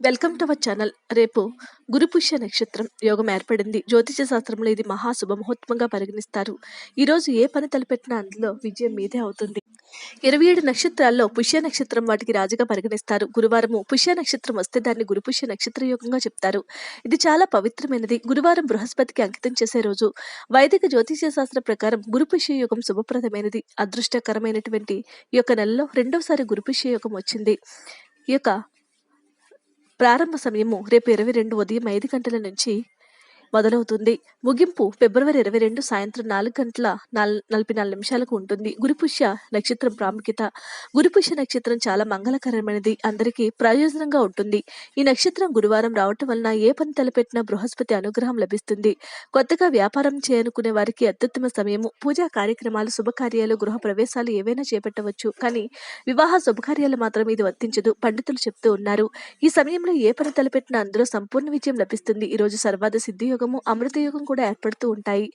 Welcome to our channel. రేపు గురుపుష్య నక్షత్రం యోగం ఏర్పడింది. జ్యోతిష శాస్త్రంలో ఇది మహా శుభమహోత్వంగా పరిగణిస్తారు ఈరోజు ఏ పని తలపెట్టినా అందులో విజయం మీదే అవుతుంది. ఇరవై ఏడు నక్షత్రాల్లో పుష్య నక్షత్రం వాటికి రాజుగా పరిగణిస్తారు. గురువారము పుష్య నక్షత్రం వస్తే దాన్ని గురుపుష్య నక్షత్ర యోగంగా చెప్తారు. ఇది చాలా పవిత్రమైనది. గురువారం బృహస్పతికి అంకితం చేసే రోజు. వైదిక జ్యోతిష శాస్త్ర ప్రకారం గురుపుష్య యోగం శుభప్రదమైనది. అదృష్టకరమైనటువంటి ఈ యొక్క నెలలో రెండవసారి గురుపుష్య యోగం వచ్చింది. ఈ యొక్క ప్రారంభ సమయము రేపు ఇరవై రెండు ఉదయం ఐదు గంటల నుంచి మొదలవుతుంది. ముగింపు ఫిబ్రవరి ఇరవై రెండు సాయంత్రం నాలుగు గంటల నలభై నాలుగు నిమిషాలకు ఉంటుంది. గురుపుష్య నక్షత్రం ప్రాముఖ్యత. గురుపుష్య నక్షత్రం చాలా మంగళకరమైనది. అందరికీ ప్రయోజనంగా ఉంటుంది. ఈ నక్షత్రం గురువారం రావటం వలన ఏ పని తలపెట్టినా బృహస్పతి అనుగ్రహం లభిస్తుంది. కొత్తగా వ్యాపారం చేయనుకునే వారికి అత్యుత్తమ సమయము. పూజా కార్యక్రమాలు శుభకార్యాలు గృహ ప్రవేశాలు ఏవైనా చేపట్టవచ్చు. కానీ వివాహ శుభకార్యాలు మాత్రం ఇది వర్తించదు. పండితులు చెప్తూ ఉన్నారు. ఈ సమయంలో ఏ పని తలపెట్టినా అందులో సంపూర్ణ విజయం లభిస్తుంది. ఈ రోజు సర్వాద సిద్ధి యుగము అమృత యోగం కూడా ఏర్పడుతూ ఉంటాయి.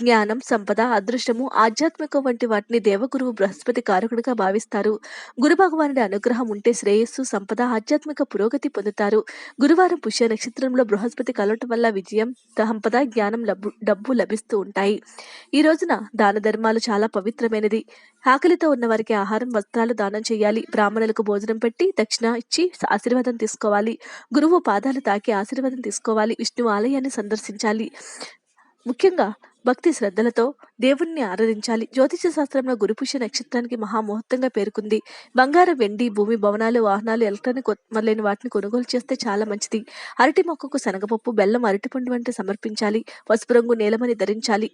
జ్ఞానం సంపద అదృష్టము ఆధ్యాత్మిక వంటి వాటిని దేవగురువు బృహస్పతి కారకుడిగా భావిస్తారు. గురు భగవానుడి అనుగ్రహం ఉంటే శ్రేయస్సు సంపద ఆధ్యాత్మిక పురోగతి పొందుతారు. గురువారం పుష్య నక్షత్రంలో బృహస్పతి కలవటం వల్ల విజయం సంపద జ్ఞానం డబ్బు డబ్బు లభిస్తూ ఉంటాయి. ఈ రోజున దాన ధర్మాలు చాలా పవిత్రమైనది. ఆకలితో ఉన్న వారికి ఆహారం వస్త్రాలు దానం చేయాలి. బ్రాహ్మణులకు భోజనం పెట్టి దక్షిణ ఇచ్చి ఆశీర్వాదం తీసుకోవాలి. గురువు పాదాలు తాకి ఆశీర్వాదం తీసుకోవాలి. విష్ణు ఆలయాన్ని సందర్శించాలి ముఖ్యంగా భక్తి శ్రద్ధలతో దేవుణ్ణి ఆరాధించాలి. జ్యోతిష శాస్త్రంలో గురుపుష్య నక్షత్రానికి మహాముహూర్తంగా పేర్కొంది. బంగారం వెండి భూమి భవనాలు వాహనాలు ఎలక్ట్రానిక్ మొదలైన వాటిని కొనుగోలు చేస్తే చాలా మంచిది. అరటి మొక్కకు శనగపప్పు బెల్లం అరటిపండు వంటి సమర్పించాలి. పసుపు రంగు నీలమని ధరించాలి.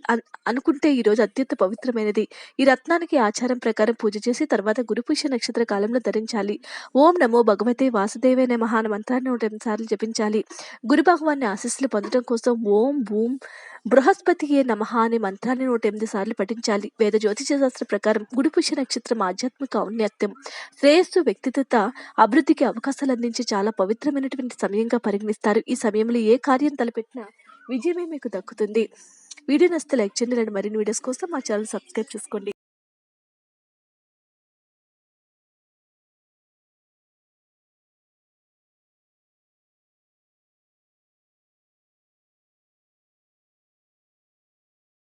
అనుకుంటే ఈ రోజు అత్యంత పవిత్రమైనది. ఈ రత్నానికి ఆచారం ప్రకారం పూజ చేసి తర్వాత గురుపుష్య నక్షత్ర కాలంలో ధరించాలి. ఓం నమో భగవతే వాసుదేవే అనే మహాన్ మంత్రాన్ని నూట సార్లు జపించాలి. గురు భగవాన్ని ఆశీస్సులు పొందడం కోసం ఓం భూం బృహస్పతియే నమః అనే మంత్రాన్ని నూట ఎనిమిది సార్లు పఠించాలి. వేద జ్యోతిష శాస్త్ర ప్రకారం గుడిపుష్య నక్షత్రం ఆధ్యాత్మిక ఔన్నత్యం. శ్రేయస్సు వ్యక్తిత్వత అభివృద్ధికి అవకాశాలు అందించే చాలా పవిత్రమైనటువంటి సమయంగా పరిగణిస్తారు. ఈ సమయంలో ఏ కార్యం తలపెట్టినా విజయమే మీకు దక్కుతుంది. వీడియో నచ్చితే లైక్ చేయండి. ఇలాంటి మరిన్ని వీడియోస్ కోసం మా ఛానల్ సబ్స్క్రైబ్ చేసుకోండి.